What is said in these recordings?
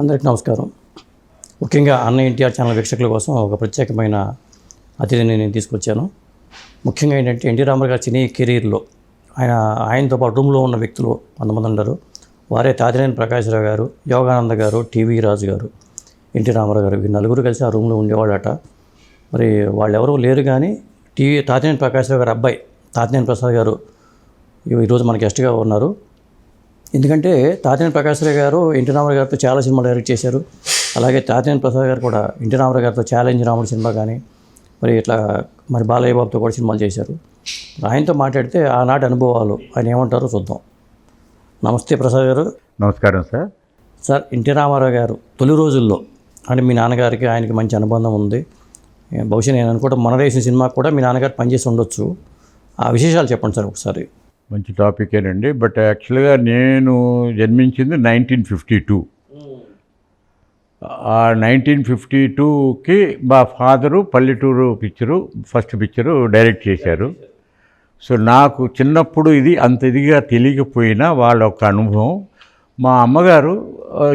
అందరికీ నమస్కారం. ముఖ్యంగా అన్న ఎన్టీఆర్ ఛానల్ వీక్షకుల కోసం ఒక ప్రత్యేకమైన అతిథిని నేను తీసుకొచ్చాను. ముఖ్యంగా ఏంటంటే ఎన్టీ రామారావు గారి సినీ కెరీర్లో ఆయన ఆయనతో పాటు రూమ్లో ఉన్న వ్యక్తులు కొంతమంది ఉన్నారు. వారే తాతినేని ప్రకాశ్రావు గారు యోగానంద గారు టీవీ రాజు గారు ఎన్టీ రామారావు గారు. ఈ నలుగురు కలిసి ఆ రూమ్లో ఉండేవాళ్ళట. మరి వాళ్ళెవరూ లేరు కానీ టీవీ తాతినేని ప్రకాశ్రావు గారు అబ్బాయి తాతినేని ప్రసాద్ గారు ఈరోజు మన గెస్ట్గా ఉన్నారు. ఎందుకంటే తాతినేని ప్రకాశ్రావు గారు ఎన్టీ రామారావు గారితో చాలా సినిమాలు డైరెక్ట్ చేశారు. అలాగే తాతినేని ప్రసాద్ గారు కూడా ఎన్టీ రామారావు గారితో ఛాలెంజ్ రాముడు సినిమా కానీ మరి ఇట్లా మరి బాలయ్య బాబుతో కూడా సినిమాలు చేశారు. ఆయనతో మాట్లాడితే ఆనాటి అనుభవాలు ఆయన ఏమంటారో చూద్దాం. నమస్తే ప్రసాద్ గారు. నమస్కారం సార్. సార్ ఎన్టీ రామారావు గారు తొలి రోజుల్లో అంటే మీ నాన్నగారికి ఆయనకి మంచి అనుబంధం ఉంది. బహుశా నేను అనుకోవడం మన దేశం సినిమాకి కూడా మీ నాన్నగారు పనిచేసి ఉండొచ్చు. ఆ విశేషాలు చెప్పండి సార్ ఒకసారి. మంచి టాపికేనండి బట్ యాక్చువల్గా నేను జన్మించింది నైన్టీన్ ఫిఫ్టీ టూ ఆ నైన్టీన్ ఫిఫ్టీ టూకి మా father Palletooru picture first picture direct చేశారు. సో నాకు చిన్నప్పుడు ఇది అంత ఇదిగా తెలియకపోయినా వాళ్ళ ఒక అనుభవం. మా అమ్మగారు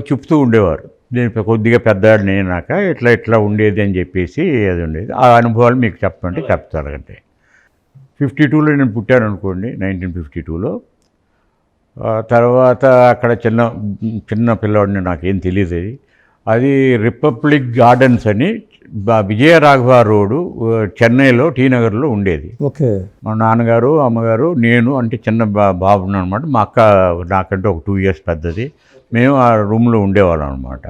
చెప్తూ ఉండేవారు. నేను కొద్దిగా పెద్దవాడిని అయినాక ఇట్లా ఇట్లా ఉండేది అని చెప్పేసి అది ఉండేది. ఆ అనుభవాలు మీకు చెప్పమంటే చెప్తారు అంటే ఫిఫ్టీ టూలో నేను పుట్టాను అనుకోండి నైన్టీన్ ఫిఫ్టీ టూలో. తర్వాత అక్కడ చిన్న చిన్న పిల్లవాడిని నాకేం తెలియదు అది. అది రిపబ్లిక్ గార్డెన్స్ అని బ- విజయరాఘవ రోడ్డు చెన్నైలో టీ నగర్లో ఉండేది. ఓకే. మా నాన్నగారు అమ్మగారు నేను అంటే చిన్న బా బాబుని అనమాట మా అక్క నాకంటే ఒక టూ ఇయర్స్ పెద్దది. మేము ఆ రూమ్లో ఉండేవాళ్ళం అనమాట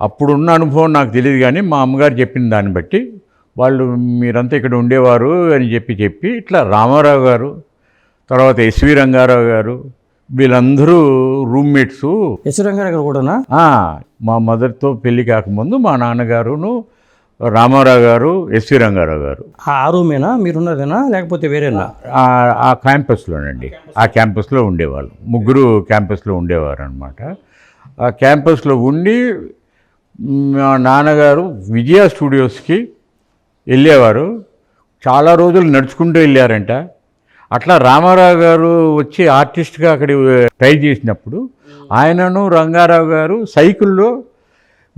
అప్పుడున్న అనుభవం నాకు తెలియదు కానీ మా అమ్మగారు చెప్పిన దాన్ని బట్టి వాళ్ళు మీరంతా ఇక్కడ ఉండేవారు అని చెప్పి చెప్పి ఇట్లా రామారావు గారు తర్వాత ఎస్వి రంగారావు గారు వీళ్ళందరూ రూమ్మేట్సు యశ్వరంగారు గారు కూడానా? మా మదర్తో పెళ్ళి కాకముందు మా నాన్నగారును రామారావు గారు ఎస్వి రంగారావు గారు. ఆ రూమేనా మీరున్నదేనా? లేకపోతే వేరేనా? ఆ- ఆ క్యాంపస్లోనండి. ఆ క్యాంపస్లో ఉండేవాళ్ళు. ముగ్గురు క్యాంపస్లో ఉండేవారు అనమాట ఆ క్యాంపస్లో ఉండి మా నాన్నగారు విజయ స్టూడియోస్కి వెళ్ళేవారు. చాలా రోజులు నడుచుకుంటూ వెళ్ళారంట. అట్లా రామారావు గారు వచ్చి ఆర్టిస్ట్గా అక్కడ ట్రై చేసినప్పుడు ఆయనను రంగారావు గారు సైకిల్లో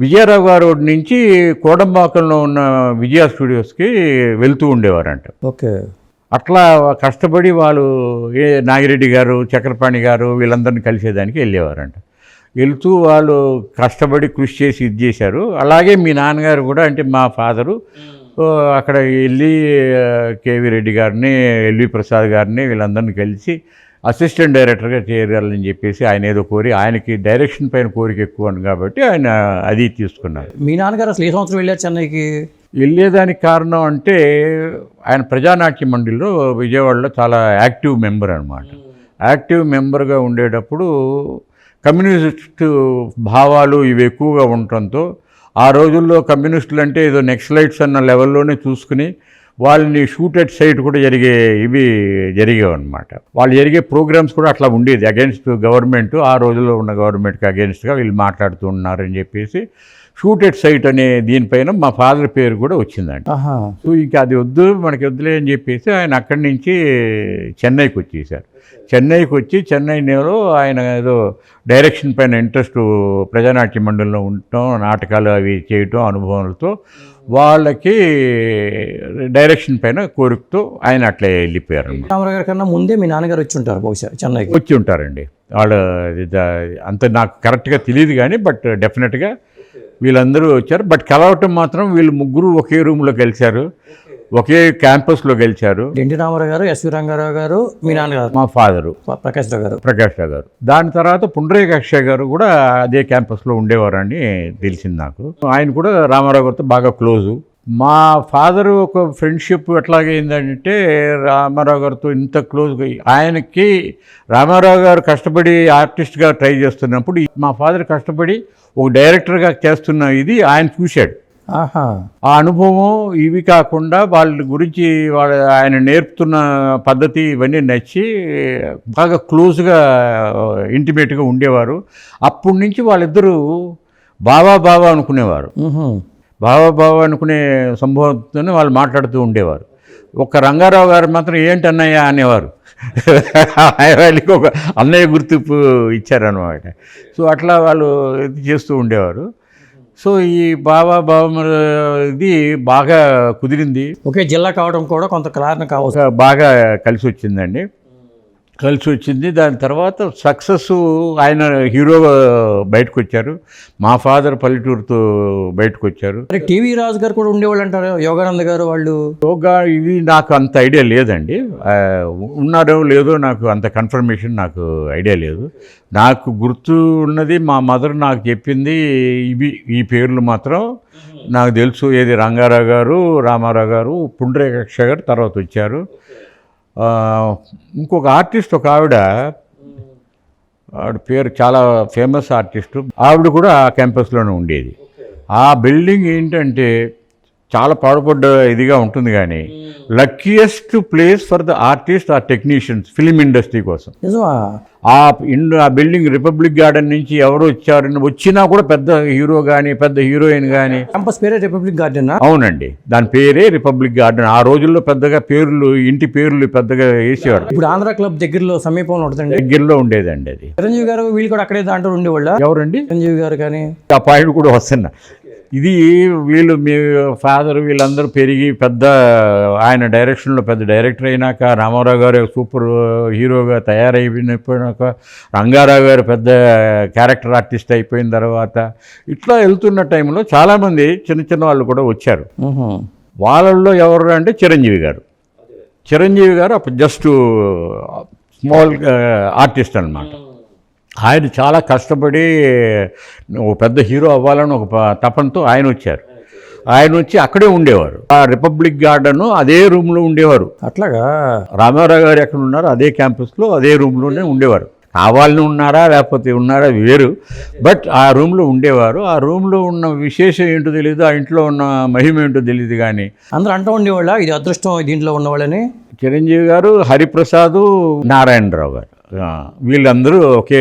విజయరావు గారు నుంచి కోడంబాకంలో ఉన్న విజయ స్టూడియోస్కి వెళ్తూ ఉండేవారంట. ఓకే. అట్లా కష్టపడి వాళ్ళు ఏ నాగిరెడ్డి గారు చక్రపాణి గారు వీళ్ళందరినీ కలిసేదానికి వెళ్ళేవారంట. వెళ్తూ వాళ్ళు కష్టపడి కృషి చేసి ఇది చేశారు. అలాగే మీ నాన్నగారు కూడా అంటే మా ఫాదరు అక్కడ వెళ్ళి కేవీ రెడ్డి గారిని ఎల్వి ప్రసాద్ గారిని వీళ్ళందరినీ కలిసి అసిస్టెంట్ డైరెక్టర్గా చేరాలని చెప్పేసి ఆయన ఏదో కోరి ఆయనకి డైరెక్షన్ పైన కోరిక ఎక్కువ ఉంది కాబట్టి ఆయన అది తీసుకున్నారు. మీ నాన్నగారు అసలు ఏ సంవత్సరం వెళ్ళారు చెన్నైకి? వెళ్ళేదానికి కారణం అంటే ఆయన ప్రజానాట్య మండలిలో విజయవాడలో చాలా యాక్టివ్ మెంబర్ అనమాట యాక్టివ్ మెంబర్గా ఉండేటప్పుడు కమ్యూనిస్ట్ భావాలు ఇవి ఎక్కువగా ఉండటంతో ఆ రోజుల్లో కమ్యూనిస్టులు అంటే ఏదో నెక్స్లైట్స్ అన్న లెవెల్లోనే చూసుకుని వాళ్ళని షూట్ ఎట్ సైట్ కూడా జరిగే ఇవి జరిగేవి అనమాట వాళ్ళు జరిగే ప్రోగ్రామ్స్ కూడా అట్లా ఉండేది. అగేన్స్ట్ గవర్నమెంట్ ఆ రోజుల్లో ఉన్న గవర్నమెంట్కి అగేన్స్ట్గా వీళ్ళు మాట్లాడుతూ ఉన్నారని చెప్పేసి షూట్ ఎట్ సైట్ అనే దీనిపైన మా ఫాదర్ పేరు కూడా వచ్చిందంట. ఆహా. సో ఇంకా అది వద్దు మనకి వద్దులే అని చెప్పేసి ఆయన అక్కడి నుంచి చెన్నైకి వచ్చేసారు. చెన్నైకి వచ్చి చెన్నైలో ఆయన ఏదో డైరెక్షన్ పైన ఇంట్రెస్ట్ ప్రజానాట్య మండలిలో ఉండటం నాటకాలు అవి చేయటం అనుభవాలతో వాళ్ళకి డైరెక్షన్ పైన కోరికతో ఆయన అట్లే వెళ్ళిపోయారు. రామారావు కన్నా ముందే మీ నాన్నగారు వచ్చి ఉంటారు బహుశా చెన్నైకి. వచ్చి ఉంటారండి. వాళ్ళ అంత నాకు కరెక్ట్గా తెలియదు కానీ బట్ డెఫినెట్గా వీళ్ళందరూ వచ్చారు. బట్ కలవటం మాత్రం వీళ్ళు ముగ్గురు ఒకే రూమ్లో గెలిచారు. ఒకే క్యాంపస్లో గెలిచారు. ఎన్టీ రామారావు గారు ఎస్వి రంగారావు గారు మీ నాన్నగారు మా ఫాదరు. ప్ర- ప్రకాష్ రావు గారు. ప్రకాష్ రావు గారు. దాని తర్వాత పుండ్రేక అక్షయ్ గారు కూడా అదే క్యాంపస్లో ఉండేవారని తెలిసింది నాకు. ఆయన కూడా రామారావు గారితో బాగా క్లోజు. మా ఫాదర్ ఒక ఫ్రెండ్షిప్ ఎట్లాగైందంటే రామారావు గారితో ఇంత క్లోజ్గా ఆయనకి రామారావు గారు కష్టపడి ఆర్టిస్ట్గా ట్రై చేస్తున్నప్పుడు మా ఫాదర్ కష్టపడి ఒక డైరెక్టర్గా చేస్తున్న ఇది ఆయన చూశాడు. ఆహా. ఆ అనుభవం ఇవి కాకుండా వాళ్ళ గురించి వాళ్ళ ఆయన నేర్పుతున్న పద్ధతి ఇవన్నీ నచ్చి బాగా క్లోజ్గా ఇంటిమేట్గా ఉండేవారు. అప్పటి నుంచి వాళ్ళిద్దరూ బావా బావా అనుకునేవారు. బావా అనుకునే సంభవంతో వాళ్ళు మాట్లాడుతూ ఉండేవారు. ఒక్క రంగారావు గారు మాత్రం ఏంటి అన్నయ్య అనేవారు. వాళ్ళకి ఒక అన్నయ్య గుర్తింపు ఇచ్చారనమాట సో అట్లా వాళ్ళు ఇది చేస్తూ ఉండేవారు. సో ఈ బాబా బాబా ఇది బాగా కుదిరింది. ఒకే జిల్లా కావడం కూడా కొంత కారణం కావచ్చు. బాగా కలిసి వచ్చిందండి. కలిసి వచ్చింది దాని తర్వాత సక్సెస్ ఆయన హీరోగా బయటకు వచ్చారు మా ఫాదర్ పల్లెటూరుతో బయటకు వచ్చారు టీవీ రాజు గారు కూడా ఉండేవాళ్ళు అంటారు? యోగానంద్ గారు వాళ్ళు? యోగా ఇది నాకు అంత ఐడియా లేదండి. ఉన్నారో లేదో నాకు అంత కన్ఫర్మేషన్ నాకు ఐడియా లేదు. నాకు గుర్తు ఉన్నది మా మదర్ నాకు చెప్పింది ఇవి ఈ పేర్లు మాత్రం నాకు తెలుసు. ఏది రంగారావు గారు రామారావు గారు పుండ్రేకక్ష గారు తర్వాత వచ్చారు. ఇంకొక ఆర్టిస్ట్ ఒక ఆవిడ. ఆవిడ పేరు చాలా ఫేమస్ ఆర్టిస్టు. ఆవిడ కూడా ఆ క్యాంపస్లోనే ఉండేది. ఆ బిల్డింగ్ ఏంటంటే చాలా పాడుపడ్డ ఇదిగా ఉంటుంది కానీ luckiest place for the artist or technicians film industry కోసం. నిజమా? ఆ ఇన్ ఆ బిల్డింగ్ రిపబ్లిక్ గార్డెన్ నుంచి ఎవరు వచ్చారని వచ్చినా కూడా పెద్ద హీరో కానీ పెద్ద హీరోయిన్ కానీ క్యాంపస్ పేరే రిపబ్లిక్ గార్డెన్ అవునండి. దాని పేరే రిపబ్లిక్ గార్డెన్ ఆ రోజుల్లో పెద్దగా పేర్లు ఇంటి పేర్లు పెద్దగా వేసేవారు ఇప్పుడు ఆంధ్ర క్లబ్ దగ్గరలో సమీపంలో ఉంటుందండి. దగ్గరలో ఉండేదండి అది. చిరంజీవి గారు వీళ్ళు కూడా అక్కడే దాంట్లో ఉండేవాళ్ళ? ఎవరండి? చిరంజీవి గారు కానీ? ఆ పాయింట్ కూడా వస్తున్నా. ఇది వీళ్ళు మీ ఫాదర్ వీళ్ళందరూ పెరిగి పెద్ద ఆయన డైరెక్షన్లో పెద్ద డైరెక్టర్ అయినాక రామారావు గారు సూపర్ హీరోగా తయారైపోయినాక రంగారావు గారు పెద్ద క్యారెక్టర్ ఆర్టిస్ట్ అయిపోయిన తర్వాత ఇట్లా వెళ్తున్న టైంలో చాలామంది చిన్న చిన్న వాళ్ళు కూడా వచ్చారు. వాళ్ళల్లో ఎవరు అంటే చిరంజీవి గారు. చిరంజీవి గారు అప్పుడు జస్ట్ స్మాల్ ఆర్టిస్ట్ అన్నమాట. ఆయన చాలా కష్టపడి ఒక పెద్ద హీరో అవ్వాలని ఒక తపనతో ఆయన వచ్చారు. ఆయన వచ్చి అక్కడే ఉండేవారు. ఆ రిపబ్లిక్ గార్డెన్ అదే రూమ్లో ఉండేవారు. అట్లాగా? రామారావు గారు ఎక్కడ ఉన్నారో అదే క్యాంపస్లో అదే రూమ్లోనే ఉండేవారు. కావాలని ఉన్నారా లేకపోతే ఉన్నారా వేరు. బట్ ఆ రూమ్లో ఉండేవారు. ఆ రూమ్లో ఉన్న విశేషం ఏంటో తెలియదు ఆ ఇంట్లో ఉన్న మహిమ ఏంటో తెలియదు కానీ అందరూ అంటూ ఉండేవాళ్ళ? ఇది అదృష్టం దీంట్లో ఉన్నవాళ్ళని? చిరంజీవి గారు హరిప్రసాద్ నారాయణరావు గారు. వీళ్ళందరూ ఒకే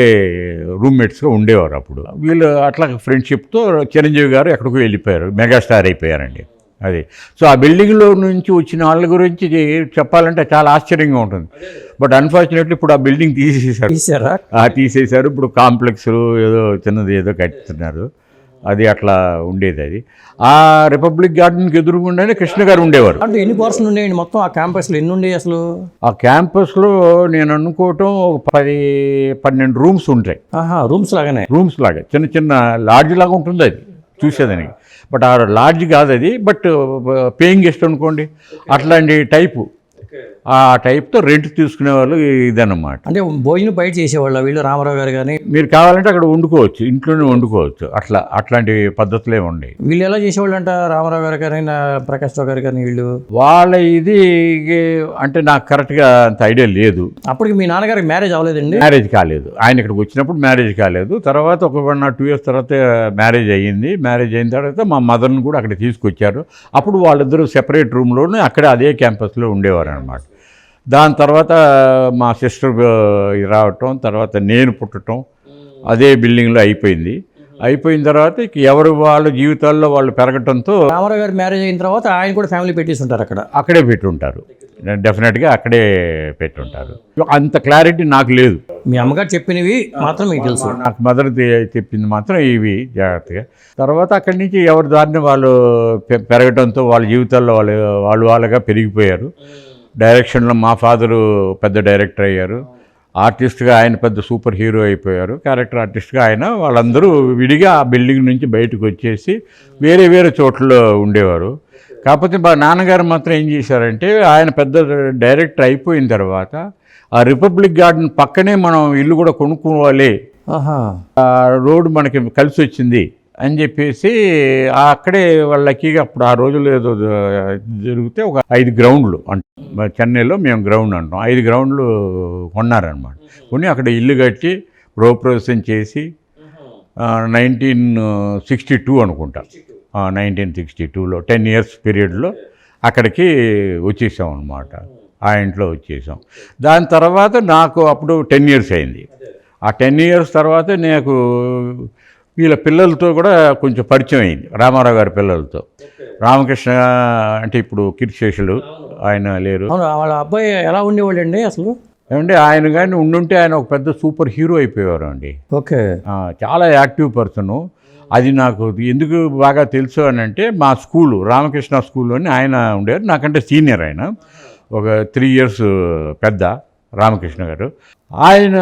రూమ్మేట్స్గా ఉండేవారు అప్పుడు. వీళ్ళు అట్లా ఫ్రెండ్షిప్తో చిరంజీవి గారు ఎక్కడికో వెళ్ళిపోయారు మెగాస్టార్ అయిపోయారండి. అది. సో ఆ బిల్డింగ్లో నుంచి వచ్చిన వాళ్ళ గురించి చెప్పాలంటే చాలా ఆశ్చర్యంగా ఉంటుంది. బట్ అన్ఫార్చునేట్లీ ఇప్పుడు ఆ బిల్డింగ్ తీసేశారు. తీసారా? ఆ తీసేశారు. ఇప్పుడు కాంప్లెక్స్ ఏదో చిన్నది ఏదో కట్టుతున్నారు అది అట్లా ఉండేది అది. ఆ రిపబ్లిక్ గార్డెన్కి ఎదురుగుండానే కృష్ణ గారు ఉండేవారు. అంటే ఎన్ని పర్సెంట్ ఉండేయండి మొత్తం ఆ క్యాంపస్లో? ఎన్ని ఉండేవి అసలు? ఆ క్యాంపస్లో నేను అనుకోవటం ఒక పది పన్నెండు రూమ్స్ ఉంటాయి. ఆహా రూమ్స్ లాగానే. రూమ్స్ లాగా చిన్న చిన్న లాడ్జ్ లాగా ఉంటుంది అది చూసేదానికి. బట్ ఆ లాడ్జ్ కాదు అది బట్ పేయింగ్ గెస్ట్ అనుకోండి అట్లాంటి టైపు. ఆ టైప్తో రెంట్ తీసుకునే వాళ్ళు ఇదన్నమాట. అంటే భోజనం బయట చేసేవాళ్ళ వీళ్ళు? రామారావు గారు కానీ మీరు కావాలంటే అక్కడ వండుకోవచ్చు ఇంట్లోనే వండుకోవచ్చు. అట్లా అట్లాంటి పద్ధతులే ఉండేవి. వీళ్ళు ఎలా చేసేవాళ్ళు అంట రామారావు గారు కానీ ప్రకాష్ రావు గారు కానీ వీళ్ళు? వాళ్ళ ఇది అంటే నాకు కరెక్ట్గా అంత ఐడియా లేదు. అప్పటికి మీ నాన్నగారికి మ్యారేజ్ అవ్వలేదండి? మ్యారేజ్ కాలేదు. ఆయన ఇక్కడికి వచ్చినప్పుడు మ్యారేజ్ కాలేదు. తర్వాత ఒక వన్ టూ ఇయర్స్ తర్వాత మ్యారేజ్ అయ్యింది. మ్యారేజ్ అయిన తర్వాత మా మదర్ని కూడా అక్కడ తీసుకొచ్చారు. అప్పుడు వాళ్ళిద్దరూ సెపరేట్ రూమ్లోనే అక్కడే అదే క్యాంపస్లో ఉండేవారు అనమాట దాని తర్వాత మా సిస్టర్ రావటం తర్వాత నేను పుట్టడం అదే బిల్డింగ్లో అయిపోయింది. అయిపోయిన తర్వాత ఇక ఎవరు వాళ్ళ జీవితాల్లో వాళ్ళు పెరగటంతో రామారావు గారు మ్యారేజ్ అయిన తర్వాత ఆయన కూడా ఫ్యామిలీ పెట్టేసి ఉంటారు అక్కడ. అక్కడే పెట్టుంటారు. డెఫినెట్గా అక్కడే పెట్టుంటారు. అంత క్లారిటీ నాకు లేదు. మీ అమ్మగారు చెప్పినవి మాత్రం మీకు తెలుసు. నాకు మదర్ చెప్పింది మాత్రం ఇవి జాగ్రత్తగా. తర్వాత అక్కడి నుంచి ఎవరి దారిని వాళ్ళు పె- పెరగడంతో వాళ్ళ జీవితాల్లో వాళ్ళు వాళ్ళు వాళ్ళగా పెరిగిపోయారు. డైరెక్షన్లో మా ఫాదరు పెద్ద డైరెక్టర్ అయ్యారు. ఆర్టిస్ట్గా ఆయన పెద్ద సూపర్ హీరో అయిపోయారు. క్యారెక్టర్ ఆర్టిస్ట్గా ఆయన వాళ్ళందరూ విడిగా ఆ బిల్డింగ్ నుంచి బయటకు వచ్చేసి వేరే వేరే చోట్ల ఉండేవారు. కాకపోతే మా నాన్నగారు మాత్రం ఏం చేశారంటే ఆయన పెద్ద డైరెక్టర్ అయిపోయిన తర్వాత ఆ రిపబ్లిక్ గార్డెన్ పక్కనే మనం ఇల్లు కూడా కొనుక్కోవాలి. రోడ్డు మనకి కలిసి వచ్చింది. అని చెప్పేసి అక్కడే వాళ్ళకి అప్పుడు ఆ రోజుల్లో ఏదో జరిగితే ఒక ఐదు గ్రౌండ్లు అంట. చెన్నైలో మేము గ్రౌండ్ అంటాం. ఐదు గ్రౌండ్లు కొన్నారనమాట. కొని అక్కడ ఇల్లు కట్టి గృహప్రవేశం చేసి నైన్టీన్ సిక్స్టీ టూ అనుకుంటా. నైన్టీన్ సిక్స్టీ టూలో టెన్ ఇయర్స్ పీరియడ్లో అక్కడికి వచ్చేసాం అనమాట ఆ ఇంట్లో వచ్చేసాం. దాని తర్వాత నాకు అప్పుడు టెన్ ఇయర్స్ అయింది. ఆ టెన్ ఇయర్స్ తర్వాత నాకు వీళ్ళ పిల్లలతో కూడా కొంచెం పరిచయం అయింది రామారావు గారి పిల్లలతో. రామకృష్ణ అంటే ఇప్పుడు కీర్తిశేషులు ఆయన లేరు. వాళ్ళ అబ్బాయి ఎలా ఉండేవాళ్ళు అండి అసలు? ఏమంటే ఆయన కానీ ఉండుంటే ఆయన ఒక పెద్ద సూపర్ హీరో అయిపోయేవారు అండి ఓకే. ఆ, చాలా యాక్టివ్ పర్సను. అది నాకు ఎందుకు బాగా తెలుసు అని అంటే మా స్కూలు రామకృష్ణ స్కూల్లోని ఆయన ఉండేవారు. నాకంటే సీనియర్ ఆయన. ఒక త్రీ ఇయర్స్ పెద్ద. రామకృష్ణ గారు. ఆయన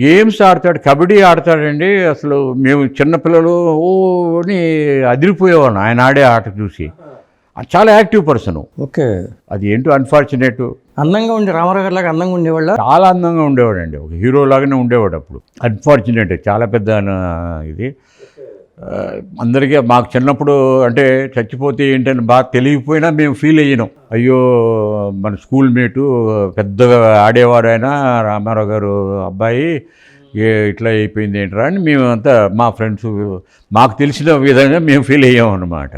గేమ్స్ ఆడతాడు కబడ్డీ ఆడతాడండి. అసలు మేము చిన్నపిల్లలు ఓ అని అదిరిపోయేవాళ్ళం. ఆయన ఆడే ఆట చూసి. చాలా యాక్టివ్ పర్సను. ఓకే. అది ఏంటో అన్ఫార్చునేట్. అందంగా ఉండే రామారావు గారి లాగా అందంగా ఉండేవాళ్ళ? చాలా అందంగా ఉండేవాడండి. ఒక హీరో లాగానే ఉండేవాడు అప్పుడు. అన్ఫార్చునేట్ చాలా పెద్ద ఇది. అందరికీ మాకు చిన్నప్పుడు అంటే చచ్చిపోతే ఏంటని బాగా తెలియకపోయినా మేము ఫీల్ అయ్యినాం. అయ్యో మన స్కూల్ మేటు పెద్దగా ఆడేవాడు ఆయన రామారావు గారు అబ్బాయి ఏ ఇట్లా అయిపోయింది ఏంట్రా అని మేమంతా మా ఫ్రెండ్స్ మాకు తెలిసిన విధంగా మేము ఫీల్ అయ్యాం అన్నమాట